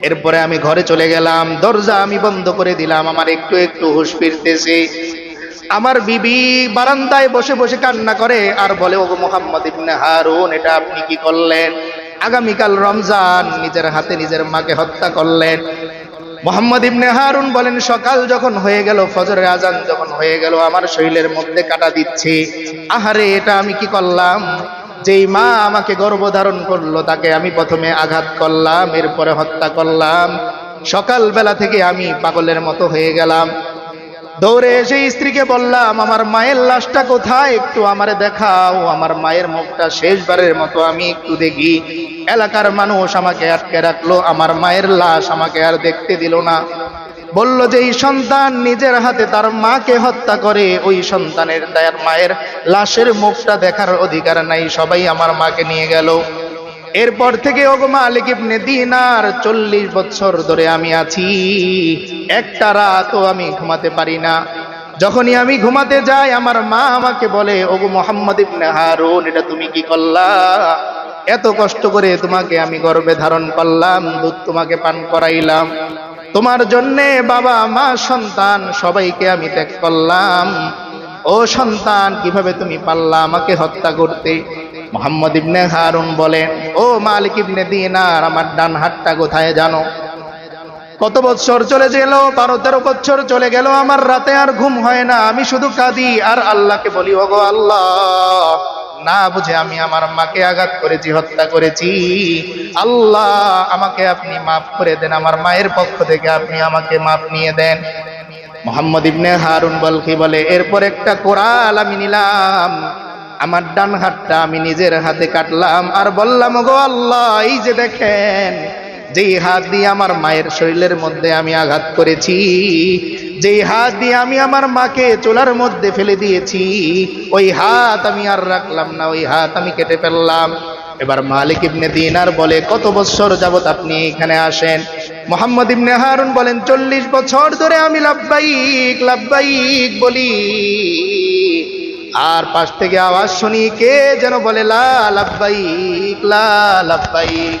এরপরে আমি ঘরে চলে গেলাম, দরজা আমি বন্ধ করে দিলাম, আমার একটু একটু হুশ ফিরতেছে। আমার বিবি বারান্দায় বসে বসে কান্না করে, আর বলে, ওগো মোহাম্মদ ইবনে হারুন, এটা আপনি কি করলেন? আগামীকাল রমজান, নিজের হাতে নিজের মাকে হত্যা করলেন। মোহাম্মদ ইবনে হারুন বলেন, সকাল যখন হয়ে গেল, ফজরের আজান যখন হয়ে গেল, আমার শরীরের মধ্যে কাটা দিচ্ছে। আহারে, এটা আমি কি করলাম? যেই মা আমাকে গর্ভধারণ করল, তাকে আমি প্রথমে আঘাত করলাম, এরপরে হত্যা করলাম। সকালবেলা থেকে আমি পাগলের মতো হয়ে গেলাম। দৌড়ে এসে স্ত্রীকে বললাম, আমার মায়ের লাশটা কোথায়? একটু আমারে দেখাও। আমার মায়ের মুখটা শেষবারের মতো আমি একটু দেখি। এলাকার মানুষ আমাকে আটকে রাখল। আমার মায়ের লাশ আমাকে আর দেখতে দিল না। বলল যে, এই সন্তান নিজের হাতে তার মাকে হত্যা করে। ওই সন্তানের তার মায়ের লাশের মুখটা দেখার অধিকার নাই। সবাই আমার মাকে নিয়ে গেল। এরপর থেকে, ওগো মালিক ইবনে দিনার, চল্লিশ বছর ধরে আমি আছি। একটা রাতও আমি ঘুমাতে পারি না। যখনই আমি ঘুমাতে যাই, আমার মা আমাকে বলে, ওগো মোহাম্মদ ইবনে হারুন, এটা তুমি কি করলা? এত কষ্ট করে তোমাকে আমি গর্ভে ধারণ করলাম, দুধ তোমাকে পান করাইলাম। তোমার জন্যে বাবা মা, সন্তান, সবাইকে আমি ত্যাগ করলাম। ও সন্তান, কীভাবে তুমি পারলা আমাকে হত্যা করতে? মোহাম্মদ ইবনে হারুন বলেন, ও মালিক ইবনে দিনার, আমার ডান হাতটা কোথায় জানো? কত বছর চলে গেল, বারো তেরো বছর চলে গেল, আমার রাতে আর ঘুম হয় না। আমি শুধু কাঁদি, আর আল্লাহকে বলি, ওগো আল্লাহ না বুঝে আমি আমার মাকে আঘাত করেছি, হত্যা করেছি। আল্লাহ, আমাকে আপনি মাফ করে দেন। আমার মায়ের পক্ষ থেকে আপনি আমাকে মাফ নিয়ে দেন। মোহাম্মদ ইবনে হারুন বলকি বলে, এরপর একটা কোরআল আমি নিলাম। আমার ডান হাতটা আমি নিজের হাতে কাটলাম। আর বললাম গো আল্লাহ, এই যে দেখেন যেই হাত দিয়ে আমার মায়ের শরীরের মধ্যে আমি আঘাত করেছি যেই হাত দিয়ে আমি আমার মাকে চুলার মধ্যে ফেলে দিয়েছি, ওই হাত আমি আর রাখলাম না, ওই হাত আমি কেটে ফেললাম। এবার মালিক ইবনে দিনার বলে, কত বছর যাবত আপনি এখানে আসেন? মোহাম্মদ ইবনে হারুন বলেন, চল্লিশ বছর ধরে আমি লাভবাইক লাভবাইক বলি। আর পাশ থেকে আওয়াজ শুনি কে যেন বলে, লা লাভবাইক লা লাভবাইক।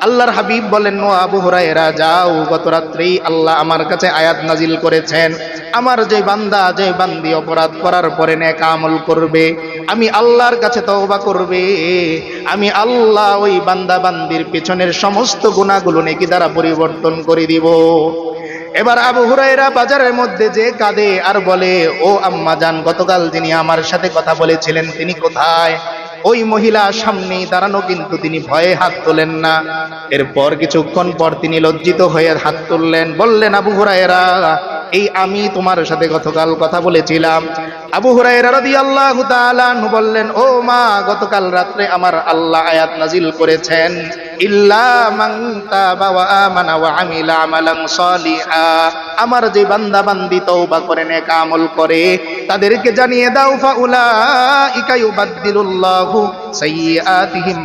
আল্লাহর হাবিব বলেন, ও আবু হুরায়রা, যাও, গত রাত্রেই আল্লাহ আমার কাছে আয়াত নাজিল করেছেন। আমার যে বান্দা, যে বান্দি অপরাধ করার পরে নেক আমল করবে, আমি আল্লাহর কাছে তওবা করবে। আমি আল্লাহ ওই বান্দা বান্দির পেছনের সমস্ত গুণাগুলো নেকি দ্বারা পরিবর্তন করে দিব। এবার আবু হুরাইরা বাজারের মধ্যে যে কাঁদে আর বলে, ও আম্মা যান গতকাল যিনি আমার সাথে কথা বলেছিলেন, তিনি কোথায়? ওই মহিলা সামনে দাঁড়ানো কিন্তু তিনি ভয়ে হাত তোলেন না। এরপর কিছুক্ষণ পর তিনি লজ্জিত হয়ে হাত তুললেন, বললেন, আবু হুরায়রা, এই আমি তোমার সাথে গতকাল কথা বলেছিলাম। আবু হুরায়রা রাদিয়াল্লাহু তাআলা বললেন, ও মা, গতকাল রাত্রে আমার আল্লাহ আয়াত নাজিল করেছেন। তাবা আমার যে বান্দা বান্দি তওবা করে, নেক আমল করে, তাদেরকে জানিয়ে দাও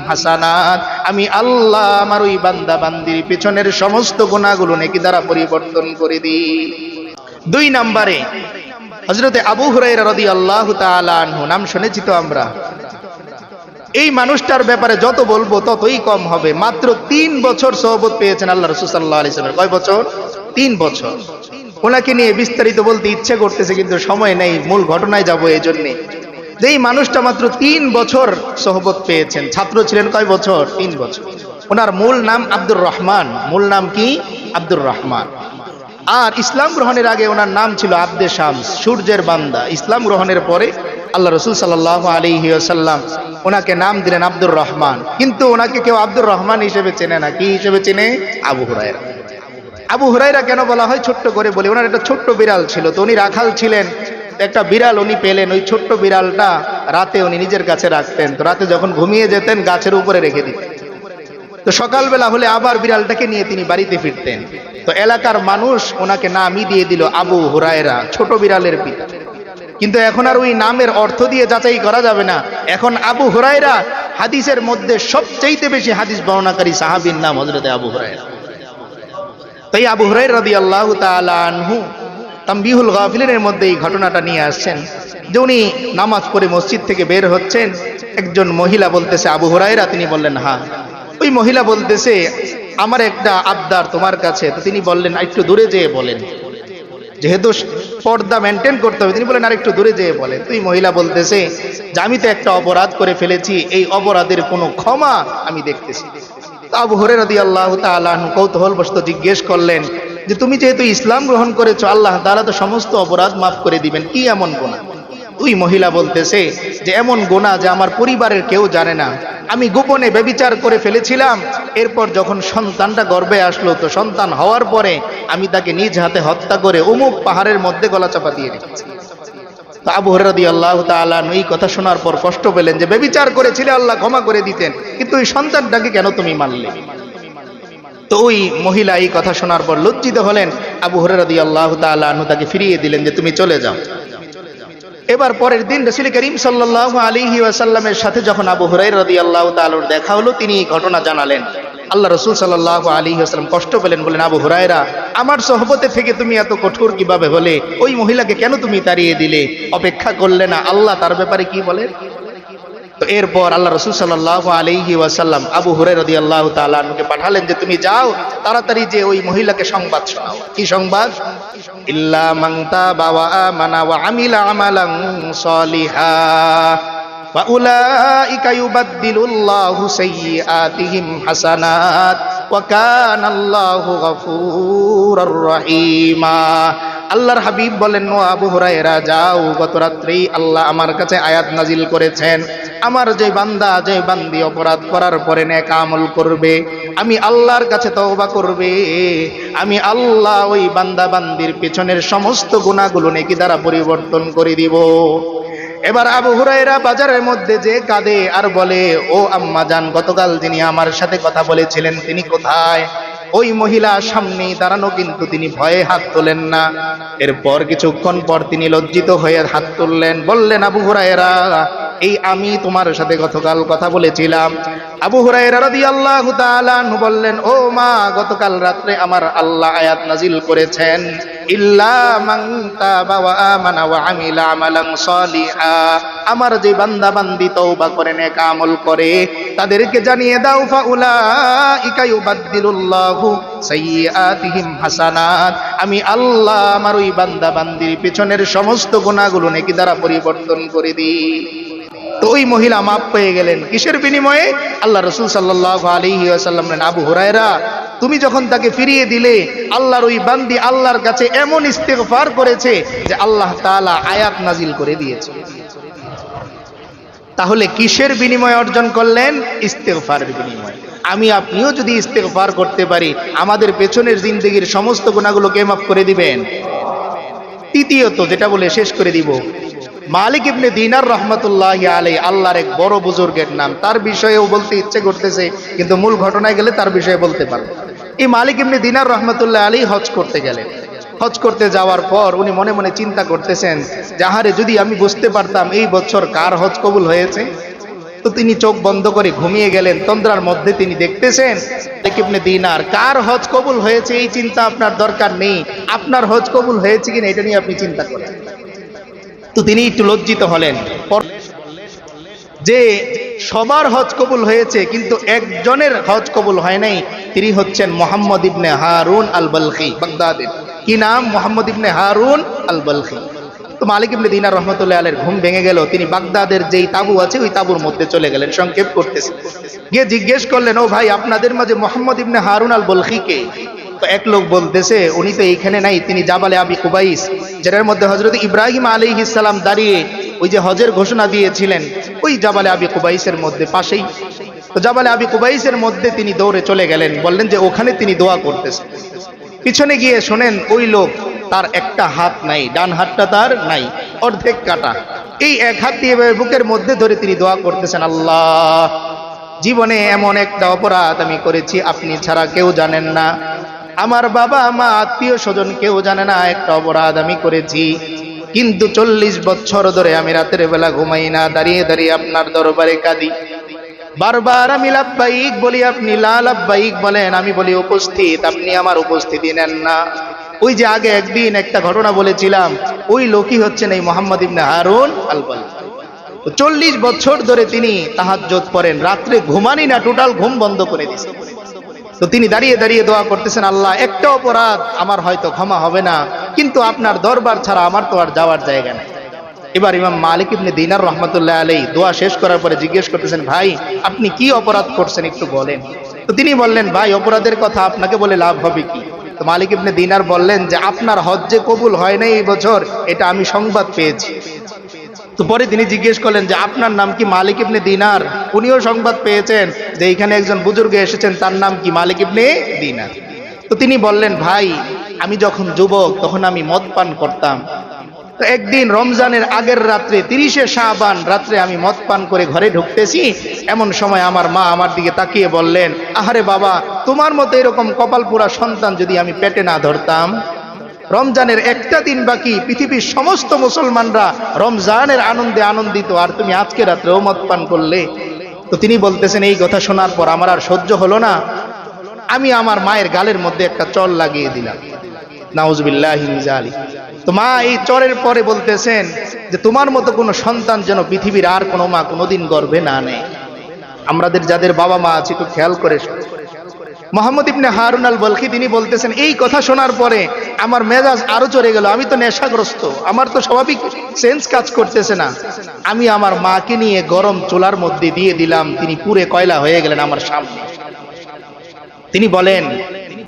হাসানাত। আমি আল্লাহ আমার ওই বান্দা বান্দির পিছনের সমস্ত গুনাহগুলো নেকি দ্বারা পরিবর্তন করে দিই। দুই নম্বরে হজরতে আবু হুরাইরা রাদিয়াল্লাহু তাআলা আনহু, নাম শুনেছি তো আমরা। এই মানুষটার ব্যাপারে যত বলব ততই কম হবে। মাত্র তিন বছর সহবত পেয়েছেন আল্লাহ রসুল সাল্লাহ আলিয়াল্লামের কয় বছর? তিন বছর। ওনাকে নিয়ে বিস্তারিত বলতে ইচ্ছে করতেছে, কিন্তু সময় নেই, মূল ঘটনায় যাব এই জন্যে। যে এই মানুষটা মাত্র তিন বছর সহবত পেয়েছেন। ছাত্র ছিলেন কয় বছর? তিন বছর। ওনার মূল নাম আব্দুর রহমান। মূল নাম কি? আব্দুর রহমান। আর ইসলাম গ্রহণের আগে ওনার নাম ছিল আব্দে শামস, সূর্যের বান্দা। ইসলাম গ্রহণের পরে আল্লাহ রসুল সাল্লাহ আলী সাল্লাম ওনাকে নাম দিলেন আব্দুর রহমান। কিন্তু ওনাকে কেউ আব্দুর রহমান হিসেবে চেনে না। কি হিসেবে চেনে? আবু হুরায়রা। আবু হুরাইরা কেন বলা হয় ছোট্ট করে বলি? ওনার একটা ছোট্ট বিড়াল ছিল তো উনি রাখাল ছিলেন। একটা বিড়াল উনি পেলেন। ওই ছোট্ট বিড়ালটা রাতে উনি নিজের কাছে রাখতেন। তো রাতে যখন ঘুমিয়ে যেতেন, গাছের উপরে রেখে দিতেন। তো সকালবেলা হলে আবার বিড়ালটাকে নিয়ে তিনি বাড়িতে ফিরতেন। তো এলাকার মানুষ ওনাকে নামই দিয়ে দিল আবু হুরায়রা, ছোট বিড়ালের পিতা। কিন্তু এখন আর ওই নামের অর্থ দিয়ে যাচাই করা যাবে না। এখন আবু হুরায়রা হাদিসের মধ্যে সবচাইতে বেশি হাদিস বর্ণনাকারী সাহাবীর নাম হজরতে আবু হুরায়রা। তাই আবু হুরাই রদি আল্লাহ আনহু তাম্বিহুল গাফিলের মধ্যে এই ঘটনাটা নিয়ে আসছেন যে উনি নামাজ পড়ে মসজিদ থেকে বের হচ্ছেন। একজন মহিলা বলতেছে, আবু হুরাইরা তিনি বললেন হ্যাঁ। ওই মহিলা বলতেছে, আমার একটা আবদার তোমার কাছে। তো তিনি বললেন, একটু দূরে যেয়ে বলেন। যেহেতু পর্দা মেনটেন করতে হবে, তিনি বলেন, আর একটু দূরে যেয়ে বলে। তুই মহিলা বলতেছে, যে আমি তো একটা অপরাধ করে ফেলেছি, এই অপরাধের কোনো ক্ষমা আমি দেখতেছি। আবু হরে রদি আল্লাহ তালু কৌতূহল বসত জিজ্ঞেস করলেন, যে তুমি যেহেতু ইসলাম গ্রহণ করেছ, আল্লাহ তারা তো সমস্ত অপরাধ মাফ করে দিবেন, কি এমন গোনা তুই মহিলা বলতেছে যে, এমন গোনা যে আমার পরিবারের কেউ জানে না। আমি গোপনে বেবিচার করে ফেলেছিলাম। এরপর যখন সন্তানটা গর্ভে আসলো, তো সন্তান হওয়ার পরে আমি তাকে নিজ হাতে হত্যা করে অমুক পাহাড়ের মধ্যে গলা চাপা দিয়ে রেখেছি। আবু আল্লাহ এই কথা শোনার পর কষ্ট পেলেন যে বেবিচার করেছিলে আল্লাহ, ক্ষমা করে দিতেন। কিন্তু ওই সন্তানটাকে কেন তুমি মানলে তো ওই মহিলা এই কথা শোনার পর লজ্জিত হলেন। আবু হরাদি আল্লাহ তাকে ফিরিয়ে দিলেন যে, তুমি চলে যাও। এবার পরের দিন রসুল করিম সাল্লাহ আলিহি ওয়াসাল্লামের সাথে যখন আবু হুরাই রদি আল্লাহ তালুর দেখা হলো, তিনি এই ঘটনা জানালেন। আল্লাহ রসুল সাল্লাহ আলী আসলাম কষ্ট পেলেন বলেন আবু হুরায়রা, আমার সহবতে থেকে তুমি এত কঠোর কীভাবে হলে? ওই মহিলাকে কেন তুমি তাড়িয়ে দিলে? অপেক্ষা করলে না, আল্লাহ তার ব্যাপারে কি বলেন? তো এরপর আল্লাহ রসুল সাল্লাহ আলহি ওয়াসাল্লাম আবু হুরে রদি আল্লাহ তালুকে পাঠালেন যে তুমি যাও তাড়াতাড়ি যে ওই মহিলাকে সংবাদ শোনাও কি সংবাদ ইল্লা মাংতা বাবা মানা ওয়া আমিলা আমালাং সলিহা وأولئك يبدل الله سيئاتهم حسنات وكان الله غفورا رحيما আল্লাহর হাবিব বলেন ও আবু হুরায়রা যাও গত রাত্রেই আল্লাহ আমার কাছে আয়াত নাজিল করেছেন আমার যে বান্দা, যে বান্দি অপরাধ করার পরে নেক আমল করবে, আমি আল্লাহর কাছে তওবা করবে, আমি আল্লাহ ওই বান্দা বান্দির পেছনের সমস্ত গুণাগুলো নেকি দ্বারা পরিবর্তন করে দিব। এবার আবু হুরাইরা বাজারের মধ্যে যে কাঁদে আর বলে, ও আম্মা যান গতকাল যিনি আমার সাথে কথা বলেছিলেন, তিনি কোথায়? ওই মহিলা সামনে দাঁড়ানো কিন্তু তিনি ভয়ে হাত তোলেন না। এরপর কিছুক্ষণ পর তিনি লজ্জিত হয়ে হাত তুললেন, বললেন, আবু হুরায়রা এই আমি তোমার সাথে গতকাল কথা বলেছিলাম। আবু হুরায়রা রাদিয়াল্লাহু তাআলা বললেন, ও মা, গতকাল রাত্রে আমার আল্লাহ আয়াত নাজিল করেছেন। আমার যে বান্দা বান্দি তওবা করে, নেক আমল করে, তাদেরকে জানিয়ে দাও ফা হাসানাত। আমি আল্লাহ আমার ওই বান্দা বান্দির পেছনের সমস্ত গুণাগুলো নাকি দ্বারা পরিবর্তন করে দিই। তো ওই মহিলা মাপ পেয়ে গেলেন। কিসের বিনিময়ে? আল্লাহ রসুল সাল্লাহ আলহি আসাল্লাম আবু হুরায়রা, তুমি যখন তাকে ফিরিয়ে দিলে, আল্লাহর ওই বান্দি আল্লাহর কাছে এমন ইস্তেগফার করেছে যে আল্লাহ তাআলা আয়াত নাজিল করে দিয়েছে। তাহলে কিসের বিনিময় অর্জন করলেন? ইস্তেগফারের বিনিময়। আমি আপনিও যদি ইস্তেগফার করতে পারি, আমাদের পেছনের জিন্দগির সমস্ত গুণাগুলোকে মাফ করে দিবেন। তৃতীয়ত, যেটা বলে শেষ করে দিব মালিক ইবনে দিনার রহমতুল্লাহ আলাই আল্লাহর এক বড় বুজুর্গের নাম। তার বিষয়েও বলতে ইচ্ছে করতেছে, কিন্তু মূল ঘটনায় গেলে তার বিষয়ে বলতে পারব। এই মালিক ইবনে দিনার রহমতুল্লাহ আলী হজ করতে গেলেন। হজ করতে যাওয়ার পর উনি মনে মনে চিন্তা করতেছেন যাহারে যদি আমি বুঝতে পারতাম এই বছর কার হজ কবুল হয়েছে? তো তিনি চোখ বন্ধ করে ঘুমিয়ে গেলেন। তন্দ্রার মধ্যে তিনি দেখতেছেন ইবনে দিনার, কার হজ কবুল হয়েছে? এই চিন্তা আপনার দরকার নেই। আপনার হজ কবুল হয়েছে কিনা? এটা নিয়ে আপনি চিন্তা করেন। তো তিনি একটু লজ্জিত হলেন। যে সবার হজ কবুল হয়েছে, কিন্তু একজনের হজ কবুল হয় নাই, তিনি হচ্ছেন মোহাম্মদ ইবনে হারুন আল বলখি বাগদাদের। কি নাম? মোহাম্মদ ইবনে হারুন আল বলখি তো মালিক ইবনে দিনার রহমতুল্লাহ আলের ঘুম ভেঙে গেল, তিনি বাগদাদের যেই তাবু আছে, ওই তাবুর মধ্যে চলে গেলেন, সংক্ষেপ করতেছে। গিয়ে জিজ্ঞেস করলেন, ও ভাই, আপনাদের মাঝে মোহাম্মদ ইবনে হারুন আল বলখি কে? তো এক লোক বলতেছে, উনি তো এইখানে নাই, তিনি জাবালে আবি কুবাইস। যেটার মধ্যে হজরত ইব্রাহিম আলী ইসালাম দাঁড়িয়ে ওই যে হজের ঘোষণা দিয়েছিলেন, ওই জাবালে আবি কুবাইসের মধ্যে পাশেই। তো জাবালে আবি কুবাইসের মধ্যে তিনি দৌড়ে চলে গেলেন, বললেন যে, ওখানে তিনি দোয়া করতেছেন। পিছনে গিয়ে শোনেন, ওই লোক তার একটা হাত নাই, ডান হাতটা তার নাই, অর্ধেক কাটা। এই এক হাত দিয়ে বুকের মধ্যে ধরে তিনি দোয়া করতেছেন, আল্লাহ, জীবনে এমন একটা অপরাধ আমি করেছি, আপনি ছাড়া কেউ জানেন না। আমার বাবা, মা, আত্মীয় স্বজন কেউ জানে না, একটা অপরাধ আমি করেছি। কিন্তু চল্লিশ বছর ধরে আমি রাতের বেলা ঘুমাই না, দাঁড়িয়ে দাঁড়িয়ে আপনার দরবারে কাঁদি। বারবার আমি লাব্বাইক বলি, আপনি লা লাব্বাইক বলেন, আমি বলি, উপস্থিত, আপনি আমার উপস্থিতি নেন না। ওই যে আগে একদিন একটা ঘটনা বলেছিলাম, ওই লোকই হচ্ছেন এই মোহাম্মদ ইবনে হারুন আল তো চল্লিশ বছর ধরে তিনি তাহাজ্জত পড়েন, রাত্রে ঘুমানি না, টোটাল ঘুম বন্ধ করে দিয়েছে তো তিনি দাঁড়িয়ে দাঁড়িয়ে দোয়া করতেছেন, আল্লাহ, একটা অপরাধ আমার হয়তো ক্ষমা হবে না, কিন্তু আপনার দরবার ছাড়া আমার তো আর যাওয়ার জায়গা নেই। এবার ইমাম মালিক ইবনে দিনার রহমতুল্লাহ আলী দোয়া শেষ করার পরে জিজ্ঞেস করতেছেন, ভাই, আপনি কি অপরাধ করছেন একটু বলেন? তো তিনি বললেন, ভাই, অপরাধের কথা আপনাকে বলে লাভ হবে কি? তো মালিক ইবনে দিনার বললেন যে, আপনার হজ্জে কবুল হয় নাই এই বছর, এটা আমি সংবাদ পেয়েছি। তো পরে তিনি জিজ্ঞেস করলেন যে, আপনার নাম কি মালিক ইবনে দিনার? উনিও সংবাদ পেয়েছেন যে, এখানে একজন বুজুর্গ এসেছেন, তার নাম কি মালিক ইবনে দিনার? তো তিনি বললেন, ভাই, আমি যখন যুবক, তখন আমি মদ পান করতাম। তো একদিন রমজানের আগের রাত্রে, তিরিশে শাহবান রাত্রে আমি মদ পান করে ঘরে ঢুকতেছি। এমন সময় আমার মা আমার দিকে তাকিয়ে বললেন, আহারে বাবা, তোমার মতো এরকম কপাল পোড়া সন্তান যদি আমি পেটে না ধরতাম রমজানের একটা দিন বাকি, পৃথিবীর সমস্ত মুসলমানরা রমজানের আনন্দে আনন্দিত। আর তুমি আজকে রাত্রেও মদ পান করলে? তো তিনি বলতেছেন, এই কথা শোনার পর আমার আর সহ্য হলো না। আমি আমার মায়ের গালের মধ্যে একটা চল লাগিয়ে দিলাম। নাউজবিল্লাহ আলী তো মা এই চরের পরে বলতেছেন যে, তোমার মতো কোনো সন্তান যেন পৃথিবীর আর কোনো মা কোনোদিন গর্ভে না নেয়। আমাদের যাদের বাবা মা আছে, একটু খেয়াল করে। মোহাম্মদ ইবনে হারুন আল বলখি তিনি বলতেছেন, এই কথা শোনার পরে আমার মেজাজ আরও চড়ে গেল, আমি তো নেশাগ্রস্ত, আমার তো স্বাভাবিক সেন্স কাজ করতেছে না। আমি আমার মাকে নিয়ে গরম চুলার মধ্যে দিয়ে দিলাম, তিনি পুরে কয়লা হয়ে গেলেন আমার সামনে। তিনি বলেন,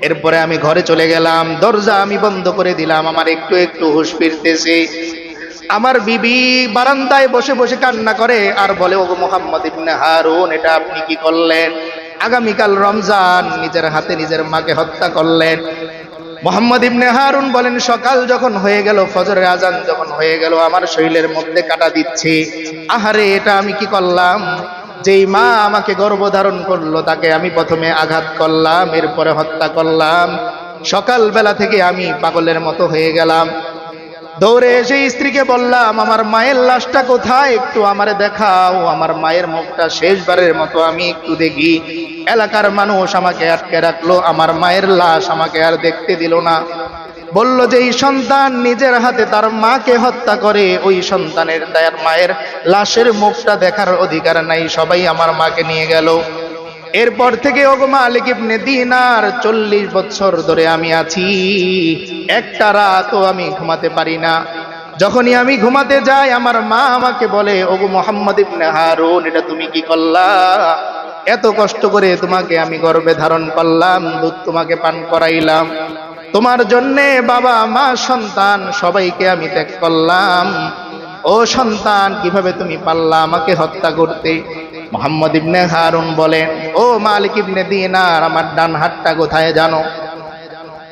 এরপরে আমি ঘরে চলে গেলাম, দরজা আমি বন্ধ করে দিলাম, আমার একটু একটু হুশ ফিরতেছে। আমার বিবি বারান্দায় বসে বসে কান্না করে, আর বলে ও মোহাম্মদ ইবনে হারুন, এটা আপনি কি করলেন? আগামীকাল রমজান, নিজের হাতে নিজের মাকে হত্যা করলেন। মোহাম্মদ ইবনে হারুন বলেন, সকাল যখন হয়ে গেল, ফজরের আজান যখন হয়ে গেল, আমার শরীরের মধ্যে কাটা দিচ্ছে। আহারে, এটা আমি কি করলাম? যেই মা আমাকে গর্ভধারণ করল, তাকে আমি প্রথমে আঘাত করলাম, এরপরে হত্যা করলাম। সকালবেলা থেকে আমি পাগলের মতো হয়ে গেলাম। দৌড়ে এসে স্ত্রীকে বললাম, আমার মায়ের লাশটা কোথায়? একটু আমারে দেখাও। আমার মায়ের মুখটা শেষবারের মতো আমি একটু দেখি। এলাকার মানুষ আমাকে আটকে রাখল। আমার মায়ের লাশ আমাকে আর দেখতে দিল না। বলল যে, এই সন্তান নিজের হাতে তার মাকে হত্যা করে। ওই সন্তানের তার মায়ের লাশের মুখটা দেখার অধিকার নাই। সবাই আমার মাকে নিয়ে গেল। এরপর থেকে ওগো মালিক ইবনে দিনার চল্লিশ বছর ধরে আমি আছি। একটা রাতও আমি ঘুমাতে পারি না। যখনই আমি ঘুমাতে যাই, আমার মা আমাকে বলে, ওগো মোহাম্মদ ইবনে হারুন, এটা তুমি কি করলা? এত কষ্ট করে তোমাকে আমি গর্ভে ধারণ করলাম, দুধ তোমাকে পান করাইলাম। তোমার জন্যে বাবা, মা, সন্তান, সবাইকে আমি ত্যাগ করলাম। ও সন্তান, কীভাবে তুমি পারলা আমাকে হত্যা করতে? মোহাম্মদ ইবনে হারুন বলেন, ও মালিক ইবনে দিনার, আমার ডান হাতটা কোথায় জানো?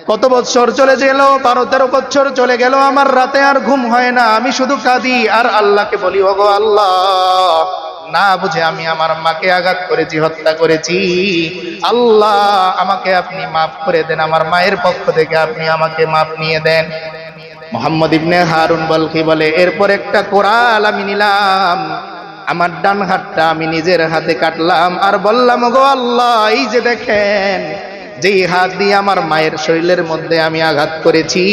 কত বছর চলে গেল, বারো তেরো বছর চলে গেল, আমার রাতে আর ঘুম হয় না, আমি শুধু কাঁদি, আর আল্লাহকে বলি, ওগো আল্লাহ, না বুঝে আমি আমার মাকে আঘাত করেছি, হত্যা করেছি। আল্লাহ, আমাকে আপনি মাফ করে দেন, আমার মায়ের পক্ষ থেকে আপনি আমাকে মাফ নিয়ে দেন। মোহাম্মদ ইবনে হারুন বলকি বলে, এরপর একটা কোরআল আমি নিলাম আমার ডান হাতটা আমি নিজের হাতে কাটলাম আর বললাম, গো আল্লাহ, এই যে দেখেন, যেই হাত দিয়ে আমার মায়ের শরীরের মধ্যে আমি আঘাত করেছি,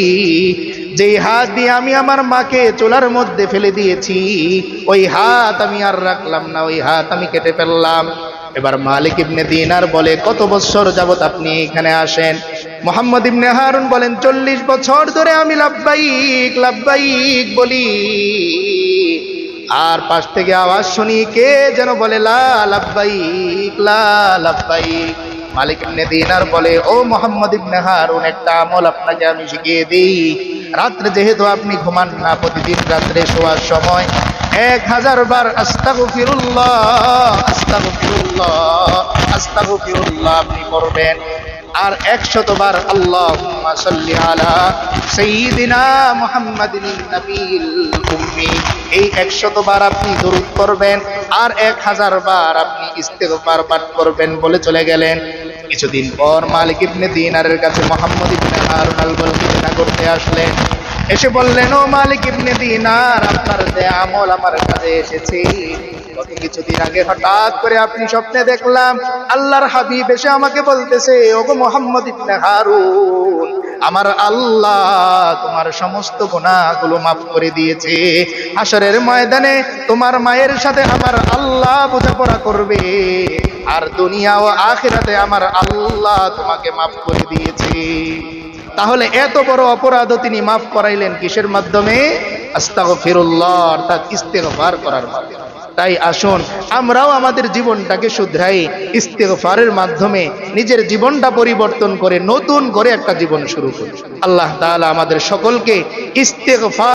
যেই হাত দিয়ে আমি আমার মাকে চোলার মধ্যে ফেলে দিয়েছি, ওই হাত আমি আর রাখলাম না, ওই হাত আমি কেটে ফেললাম। এবার মালিক ইবনে দিনার বলে, কত বছর যাবত আপনি এখানে আসেন? মোহাম্মদ ইবনে হারুন বলেন, চল্লিশ বছর ধরে আমি লাভবাইক লাভবাইক বলি। আর পাশ থেকে আওয়াজ শুনি কে যেন বলে, লা লাভবাইক লা লাভবাইক মালিক ইবনে দিনার বলে, ও মোহাম্মদ ইবনে হারুন একটা আমল আপনাকে আমি শিখিয়ে দিই। রাত্রে যেহেতু আপনি ঘুমান না, প্রতিদিন রাত্রে শোয়ার সময় এক হাজার বার আস্তাগফিরুল্লাহ আস্তাগফিরুল্লাহ আস্তাগফিরুল্লাহ আপনি করবেন আর একশতবার আল্লাহ সাল্লি আলা সাইয়্যিদিনা মুহাম্মাদিন নবীল উম্মি। এই একশতবার আপনি দরুদ করবেন আর এক হাজার বার আপনি ইস্তেগফার পাঠ করবেন বলে চলে গেলেন। কিছুদিন পর মালিক ইবনে দিনারের কাছে মোহাম্মদ ইবনে হারুন আল করতে আসলেন। এসে বললেন, ও মালিক ইবনে দিনার, আপনার যে আমল আমার কাছে এসেছে কিছুদিন আগে হঠাৎ করে আপনি স্বপ্নে দেখলাম আল্লাহর হাবিব এসে আমাকে বলতেছে মোহাম্মদ ইবনে হারুন, আমার আল্লাহ তোমার সমস্ত মাফ করে দিয়েছে। ময়দানে তোমার মায়ের সাথে আমার আল্লাহ বোঝাপড়া করবে আর দুনিয়া ও আখিরাতে আমার আল্লাহ তোমাকে মাফ করে দিয়েছে। তাহলে এত বড় অপরাধও তিনি মাফ করাইলেন কিসের মাধ্যমে? আস্তাগফিরুল্লাহ, অর্থাৎ ইস্তেগফার করার মাধ্যমে। তাই আসুন, আমরাও আমাদের জীবনটাকে শুধরাই। ইস্তেগফারের মাধ্যমে নিজের জীবনটা পরিবর্তন করে নতুন করে একটা জীবন শুরু করি। আল্লাহ তাআলা আমাদের সকলকে ইস্তেগফার